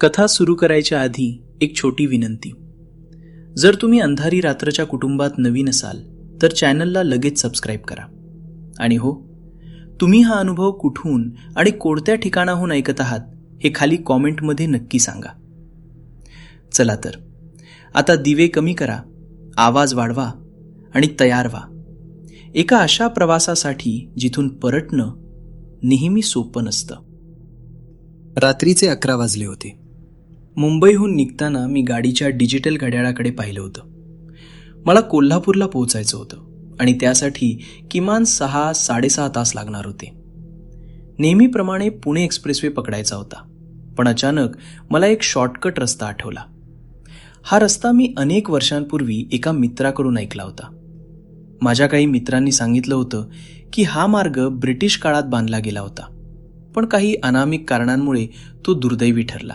कथा सुरू करायच्या आधी एक छोटी विनंती. जर तुम्ही अंधारी रात्रच्या कुटुंबात नवीन असाल तर चॅनलला लगेच सबस्क्राईब करा. आणि हो तुम्ही हा अनुभव कुठून आणि कोणत्या ठिकाणाहून ऐकत आहात हे खाली कॉमेंटमध्ये नक्की सांगा. चला तर आता दिवे कमी करा आवाज वाढवा आणि तयार व्हा. एका अशा प्रवासासाठी जिथून परतणं नेहमी सोपं नसतं. रात्रीचे अकरा वाजले होते. मुंबईहून निघताना मी गाडीच्या डिजिटल घड्याळाकडे पाहिलं होतं. मला कोल्हापूरला पोहोचायचं होतं आणि त्यासाठी किमान सहा साडेसहा तास लागणार होते. नेहमीप्रमाणे पुणे एक्सप्रेसवे पकडायचा होता पण अचानक मला एक शॉर्टकट रस्ता आठवला. हा रस्ता मी अनेक वर्षांपूर्वी एका मित्राकडून ऐकला होता. माझ्या काही मित्रांनी सांगितलं होतं की हा मार्ग ब्रिटिश काळात बांधला गेला होता पण काही अनामिक कारणांमुळे तो दुर्दैवी ठरला.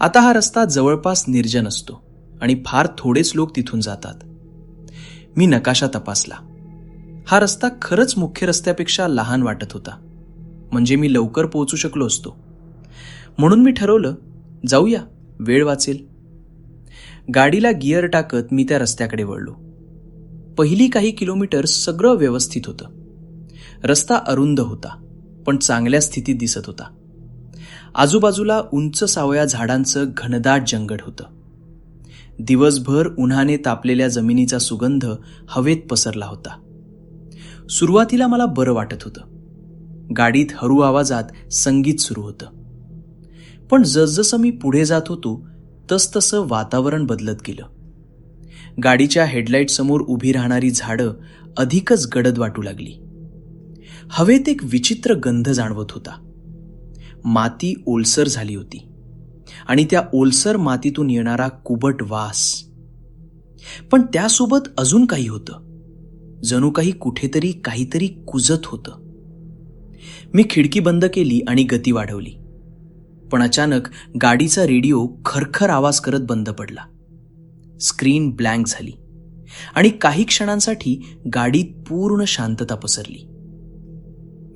आता हा रस्ता जवळपास निर्जन असतो आणि फार थोडेच लोक तिथून जातात. मी नकाशा तपासला. हा रस्ता खरंच मुख्य रस्त्यापेक्षा लहान वाटत होता. म्हणजे मी लवकर पोहोचू शकलो असतो. म्हणून मी ठरवलं जाऊया वेळ वाचेल. गाडीला गिअर टाकत मी त्या रस्त्याकडे वळलो. पहिली काही किलोमीटर सगळं व्यवस्थित होतं. रस्ता अरुंद होता पण चांगल्या स्थितीत दिसत होता. आजूबाजूला उंच सावळ्या झाडांचं घनदाट जंगल होतं. दिवसभर उन्हाने तापलेल्या जमिनीचा सुगंध हवेत पसरला होता. सुरुवातीला मला बरं वाटत होतं. गाडीत हरू आवाजात संगीत सुरू होतं. पण जसजसं मी पुढे जात होतो तसतसं वातावरण बदलत गेलं. गाडीच्या हेडलाईट समोर उभी राहणारी झाडं अधिकच गडद वाटू लागली. हवेत एक विचित्र गंध जाणवत होता. माती ओलसर झाली होती आणि त्या ओलसर मातीतून येणारा कुबट वास. पण त्यासोबत अजून काही होतं. जणू काही कुठेतरी काहीतरी कुजत होतं. मी खिडकी बंद केली आणि गती वाढवली. पण अचानक गाडीचा रेडिओ खरखर आवाज करत बंद पडला. स्क्रीन ब्लँक झाली. आणि काही क्षणांसाठी गाडीत पूर्ण शांतता पसरली.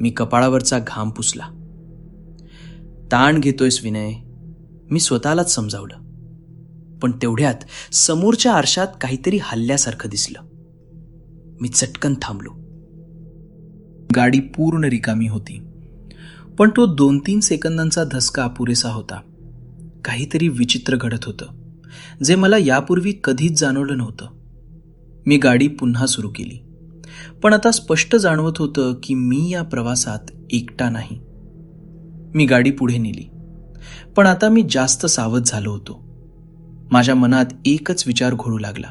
मी कपाळावरचा घाम पुसला. ताण घेतोयस विनय. मी स्वतःलाच समजावलं. पण तेवढ्यात समोरच्या आरशात काहीतरी हल्ल्यासारखं दिसलं. मी चटकन थांबलो. गाडी पूर्ण रिकामी होती. पण तो दोन तीन सेकंदांचा धसका पुरेसा होता. काहीतरी विचित्र घडत होतं जे मला यापूर्वी कधीच जाणवलं नव्हतं. मी गाडी पुन्हा सुरू केली. पण आता स्पष्ट जाणवत होतं की मी या प्रवासात एकटा नाही. मी गाडी पुढे नेली. पण आता मी जास्त सावध झालो होतो. माझ्या मनात एकच विचार घोळू लागला.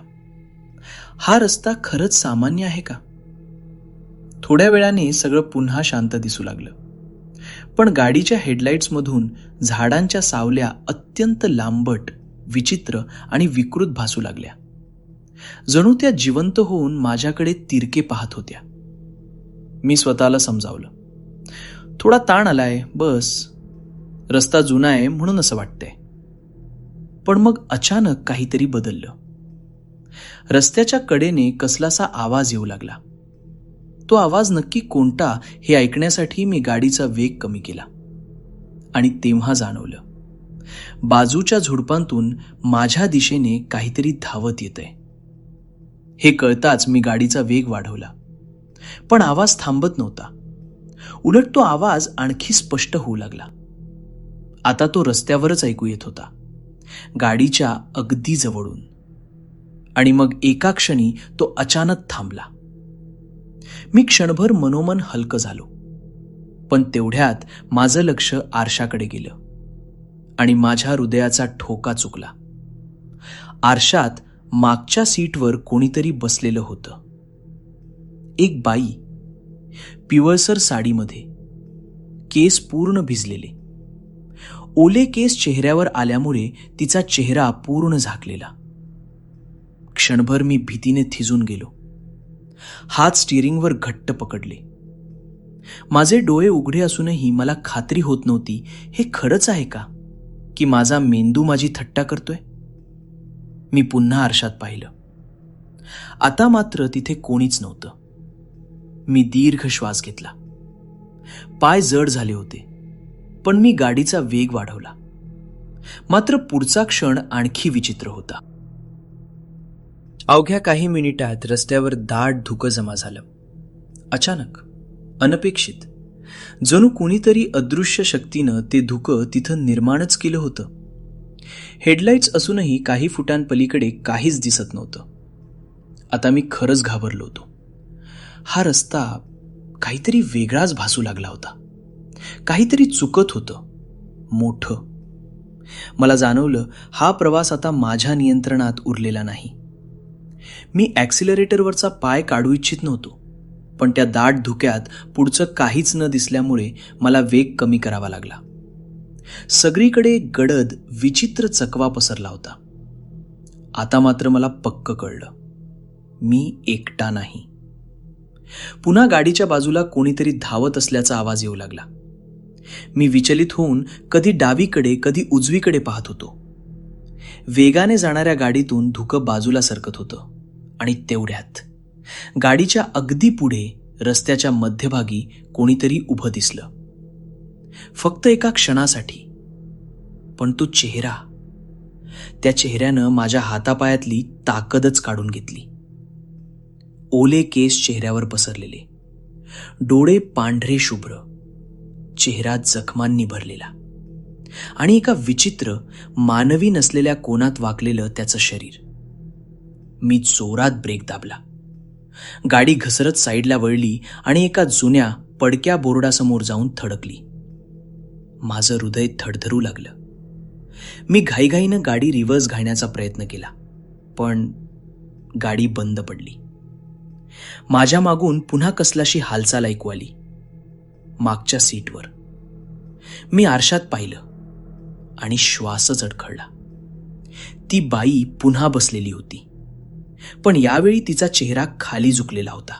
हा रस्ता खरंच सामान्य आहे का? थोड्या वेळाने सगळं पुन्हा शांत दिसू लागलं. पण गाडीच्या हेडलाईट्समधून झाडांच्या सावल्या अत्यंत लांबट विचित्र आणि विकृत भासू लागल्या. जणू त्या जिवंत होऊन माझ्याकडे तिरके पाहत होत्या. मी स्वतःला समजावलं. थोडा ताण आलाय बस. रस्ता जुना आहे म्हणून असं वाटतंय. पण मग अचानक काहीतरी बदललं. रस्त्याच्या कडेने कसलासा आवाज येऊ लागला. तो आवाज नक्की कोणता हे ऐकण्यासाठी मी गाडीचा वेग कमी केला. आणि तेव्हा जाणवलं. बाजूच्या झुडपांतून माझ्या दिशेने काहीतरी धावत येतंय. हे कळताच मी गाडीचा वेग वाढवला. पण आवाज थांबत नव्हता. उलट तो आवाज आणखी स्पष्ट होऊ लागला. आता तो रस्त्यावरच ऐकू येत होता. गाडीच्या अगदी जवळून. आणि मग एका क्षणी तो अचानक थांबला. मी क्षणभर मनोमन हलकं झालो. पण तेवढ्यात माझं लक्ष आरशाकडे गेलं. आणि माझ्या हृदयाचा ठोका चुकला. आरशात मागच्या सीटवर कोणीतरी बसलेलं होतं. एक बाई पिवळसर साडीमध्ये केस पूर्ण भिजलेले. ओले केस चेहऱ्यावर आल्यामुळे तिचा चेहरा पूर्ण झाकलेला. क्षणभर मी भीतीने थिजून गेलो. हात स्टिअरिंगवर घट्ट पकडले. माझे डोळे उघडे असूनही मला खात्री होत नव्हती हे खरंच आहे का? की माझा मेंदू माझी थट्टा करतोय? मी पुन्हा आरशात पाहिलं. आता मात्र तिथे कोणीच नव्हतं. मी दीर्घ श्वास घेतला. पाय जड झाले होते पण मी गाडीचा वेग वाढवला. मात्र पुढचा क्षण आणखी विचित्र होता. अवघ्या काही मिनिटात रस्त्यावर दाट धुकं जमा झालं. अचानक अनपेक्षित जणू कुणीतरी अदृश्य शक्तीनं ते धुकं तिथं निर्माणच केलं होतं. हेडलाईट्स असूनही काही फुटांपलीकडे काहीच दिसत नव्हतं. आता मी खरंच घाबरलो होतो. हा रस्ता काहीतरी वेगळाच भासू लागला होता. काहीतरी चुकत होतं. मोठं. मला जाणवलं हा प्रवास आता माझ्या नियंत्रणात उरलेला नाही. मी ॲक्सिलरेटरवरचा पाय काढू इच्छित नव्हतो पण त्या दाट धुक्यात पुढचं काहीच न दिसल्यामुळे मला वेग कमी करावा लागला. सगळीकडे गडद विचित्र चकवा पसरला होता. आता मात्र मला पक्क कळलं. मी एकटा नाही. पुन्हा गाडीच्या बाजूला कोणीतरी धावत असल्याचा आवाज येऊ लागला. मी विचलित होऊन कधी डावीकडे कधी उजवीकडे पाहत होतो. वेगाने जाणाऱ्या गाडीतून धुकं बाजूला सरकत होतं आणि तेवढ्यात गाडीच्या अगदी पुढे रस्त्याच्या मध्यभागी कोणीतरी उभं दिसलं. फक्त एका क्षणासाठी. पण तो चेहरा. त्या चेहऱ्यानं माझ्या हातापायातली ताकदच काढून घेतली. ओले केस चेहऱ्यावर पसरलेले. डोळे पांढरे शुभ्र. चेहरा जखमांनी भरलेला आणि एका विचित्र मानवी नसलेल्या कोणात वाकलेलं त्याचं शरीर. मी जोरात ब्रेक दाबला. गाडी घसरत साईडला वळली आणि एका जुन्या पडक्या बोर्डासमोर जाऊन थडकली. माझं हृदय थडधरू लागलं. मी घाईघाईनं गाडी रिव्हर्स घालण्याचा प्रयत्न केला. पण गाडी बंद पडली. माझ्या मागून पुन्हा कसलाशी हालचाल ऐकू आली. मागच्या सीटवर. मी आरशात पाहिलं आणि श्वासच अडखळला ती बाई पुन्हा बसलेली होती. पण यावेळी तिचा चेहरा खाली झुकलेला होता.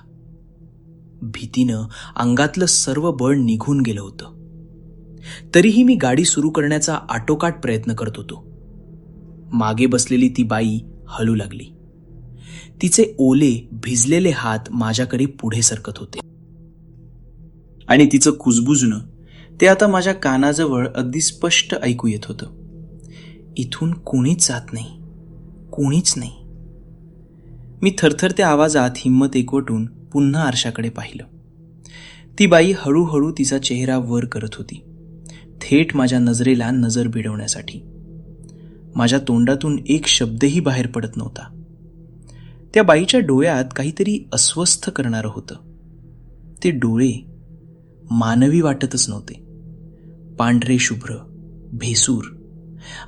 भीतीनं अंगातलं सर्व बळ निघून गेलं होतं. तरीही मी गाडी सुरू करण्याचा आटोकाट प्रयत्न करत होतो. मागे बसलेली ती बाई हलू लागली. तिचे ओले भिजलेले हात माझ्याकडे पुढे सरकत होते. आणि तिचं कुजबुजणं ते आता माझ्या कानाजवळ अगदी स्पष्ट ऐकू येत होतं. इथून कोणीच जात नाही. कोणीच नाही. मी थरथरत्या आवाजात हिंमत एकवटून पुन्हा आरशाकडे पाहिलं. ती बाई हळूहळू तिचा चेहरा वर करत होती. थेट माझ्या नजरेला नजर भिडवण्यासाठी माझ्या तोंडातून एक शब्दही बाहेर पडत नव्हता. त्या बाईच्या डोळ्यात काहीतरी अस्वस्थ करणारं होतं. ते डोळे मानवी वाटतच नव्हते. पांढरे शुभ्र भेसूर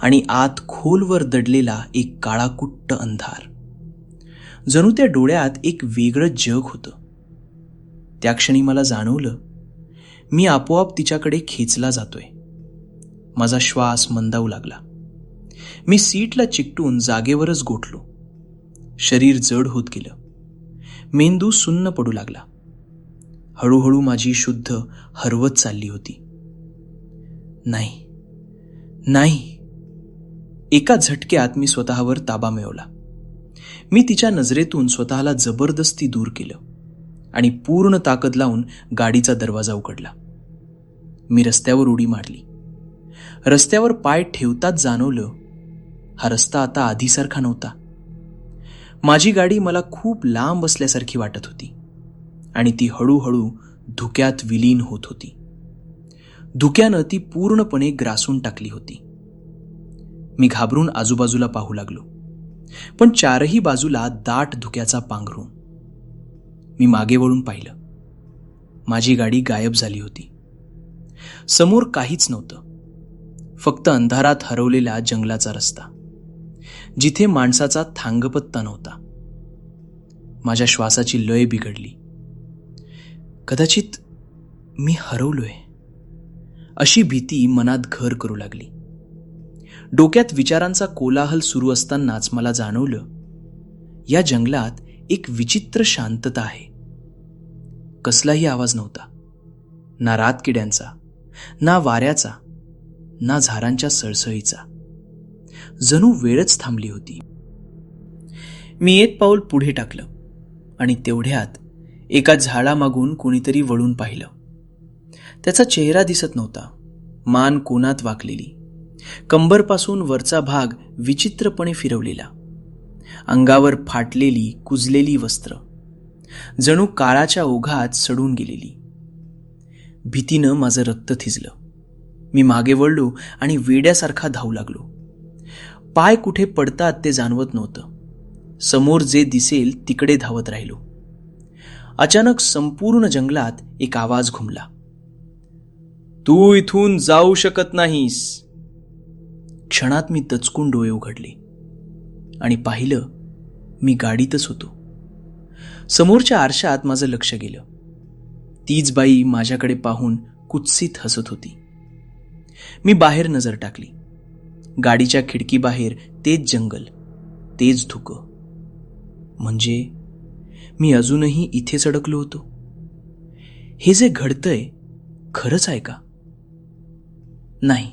आणि आत खोलवर दडलेला एक काळाकुट्ट अंधार. जणू त्या डोळ्यात एक वेगळं जग होतं. त्या क्षणी मला जाणवलं मी आपोआप तिच्याकडे खेचला जातोय. माझा श्वास मंदावू लागला. मी सीटला चिकटून जागेवरच गोठलो. शरीर जड होत गेलं. मेंदू सुन्न पडू लागला. हळूहळू माझी शुद्ध हरवत चालली होती. नाही नाही. एका झटक्यात मी स्वतःवर ताबा मिळवला. मी तिच्या नजरेतून स्वतःला जबरदस्ती दूर केलं आणि पूर्ण ताकद लावून गाडीचा दरवाजा उघडला. मी रस्त्यावर उडी मारली. रस्त्यावर पाय ठेवताच जाणवलं हा रस्ता आता आधीसारखा नव्हता. माझी गाडी मला खूप लांब असल्यासारखी वाटत होती. आणि ती हळूहळू धुक्यात विलीन होत होती. धुक्यानं ती पूर्णपणे ग्रासून टाकली होती. मी घाबरून आजूबाजूला पाहू लागलो. पण चारही बाजूला दाट धुक्याचा पांघरून मी मागे वळून पाहिलं. माझी गाडी गायब झाली होती. समोर काहीच नव्हतं. फक्त अंधारात हरवलेला जंगलाचा रस्ता. जिथे माणसाचा थांगपत्ता नव्हता. माझ्या श्वासाची लय बिघडली. कदाचित मी हरवलोय. अशी भीती मनात घर करू लागली. डोक्यात विचारांचा कोलाहल सुरू असतानाच मला जाणवलं या जंगलात एक विचित्र शांतता आहे. कसलाही आवाज नव्हता. ना रातकिड्यांचा ना वाऱ्याचा ना झाडांच्या सळसळीचा. जणू वेळच थांबली होती. मी एक पाऊल पुढे टाकलं आणि तेवढ्यात एका झाडामागून कोणीतरी वळून पाहिलं. त्याचा चेहरा दिसत नव्हता. मान कोणात वाकलेली. कंबरपासून वरचा भाग विचित्रपणे फिरवलेला. अंगावर फाटलेली कुजलेली वस्त्र. जणू काळाच्या ओघात सडून गेलेली. भीतीनं माझं रक्त थिजलं. मी मागे वळलो आणि वेड्यासारखा धावू लागलो. पाय कुठे पडतात ते जाणवत नव्हतं. समोर जे दिसेल तिकडे धावत राहिलो. अचानक संपूर्ण जंगलात एक आवाज घुमला. तू इथून जाऊ शकत नाहीस. क्षणात मी दचकून डोळे उघडले आणि पाहिलं मी गाडीतच होतो. समोरच्या आरशात माझं लक्ष गेलं. तीच बाई माझ्याकडे पाहून कुत्सित हसत होती. मी बाहेर नजर टाकली. गाडीच्या खिडकीबाहेर तेच जंगल तेच धुकं. म्हणजे मी अजूनही इथेच अडकलो होतो. हे जे घडतंय खरंच आहे का? नाही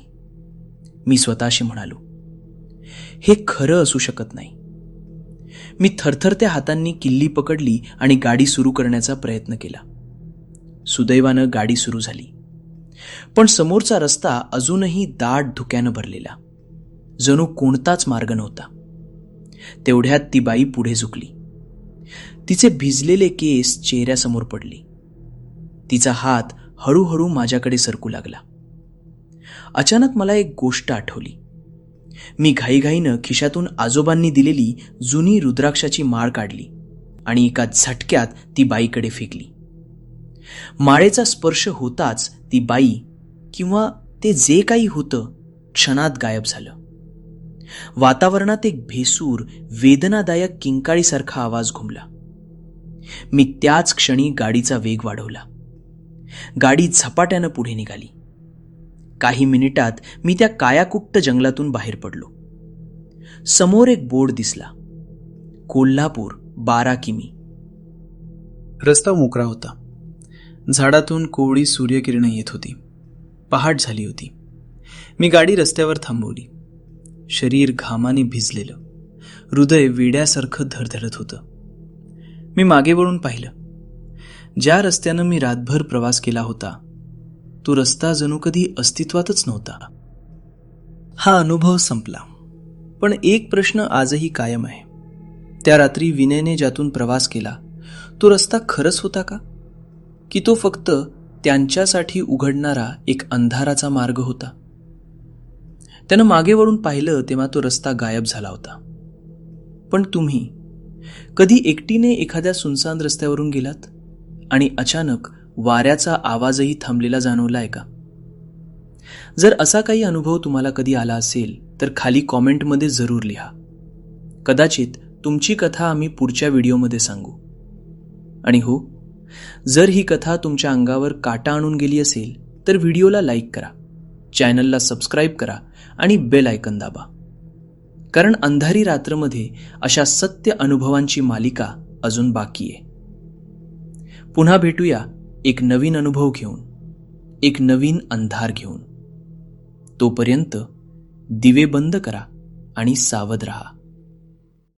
मी स्वतःशी म्हणालो. हे खरं असू शकत नाही. मी थरथरत्या हातांनी किल्ली पकडली आणि गाडी सुरू करण्याचा प्रयत्न केला. सुदैवानं गाडी सुरू झाली. पण समोरचा रस्ता अजूनही दाट धुक्यानं भरलेला. जणू कोणताच मार्ग नव्हता. तेवढ्यात ती बाई पुढे झुकली. तिचे भिजलेले केस चेहऱ्यासमोर पडले. तिचा हात हळूहळू माझ्याकडे सरकू लागला. अचानक मला एक गोष्ट आठवली. मी घाईघाईनं खिशातून आजोबांनी दिलेली जुनी रुद्राक्षाची माळ काढली आणि एका झटक्यात ती बाईकडे फेकली. माळेचा स्पर्श होताच ती बाई किंवा ते जे काही होतं क्षणात गायब झालं. वातावरणात एक भेसूर वेदनादायक किंकाळीसारखा आवाज घुमला. मी त्याच क्षणी गाडीचा वेग वाढवला. गाडी झपाट्यानं पुढे निघाली. काही मिनिटात मी त्या कायाकुट्ट जंगलातून बाहेर पडलो. समोर एक बोर्ड दिसला. कोल्हापूर बारा किमी रस्ता मोकळा होता. झाडातून कोवळी सूर्यकिरणं येत होती. पहाट झाली होती. मी गाडी रस्त्यावर थांबवली. शरीर घामाने भिजलेलं. हृदय विड्यासारखं धडधडत होतं. मी मागे वळून पाहिलं. ज्या रस्त्यानं मी रातभर प्रवास केला होता तो रस्ता जणू कधी अस्तित्वातच नव्हता. हा अनुभव संपला. पण एक प्रश्न आजही कायम आहे. त्या रात्री विनयने ज्यातून प्रवास केला तो रस्ता खरंच होता का? की तो फक्त त्यांच्यासाठी उघडणारा एक अंधाराचा मार्ग होता? त्यानं मागे वळून पाहिलं तेव्हा तो रस्ता गायब झाला होता. पण तुम्ही कधी एकटीने एखाद्या सुनसान रस्त्यावरून गेलात? आणि अचानक वाऱ्याचा आवाजही थांबलेला जाणवला आहे का? जर असा काही अनुभव तुम्हाला कधी आला असेल तर खाली कॉमेंटमध्ये जरूर लिहा. कदाचित तुमची कथा आम्ही पुढच्या व्हिडिओमध्ये सांगू. आणि हो जर ही कथा तुमच्या अंगावर काटा आणून गेली असेल तर व्हिडिओला लाईक करा. चॅनलला सबस्क्राईब करा आणि बेल आयकन दाबा. कारण अंधारी रात्रमध्ये अशा सत्य अनुभवांची मालिका अजून बाकी आहे. पुन्हा भेटूया एक नवीन अनुभव घेऊन एक नवीन अंधार घेऊन. तोपर्यंत दिवे बंद करा आणि सावध रहा.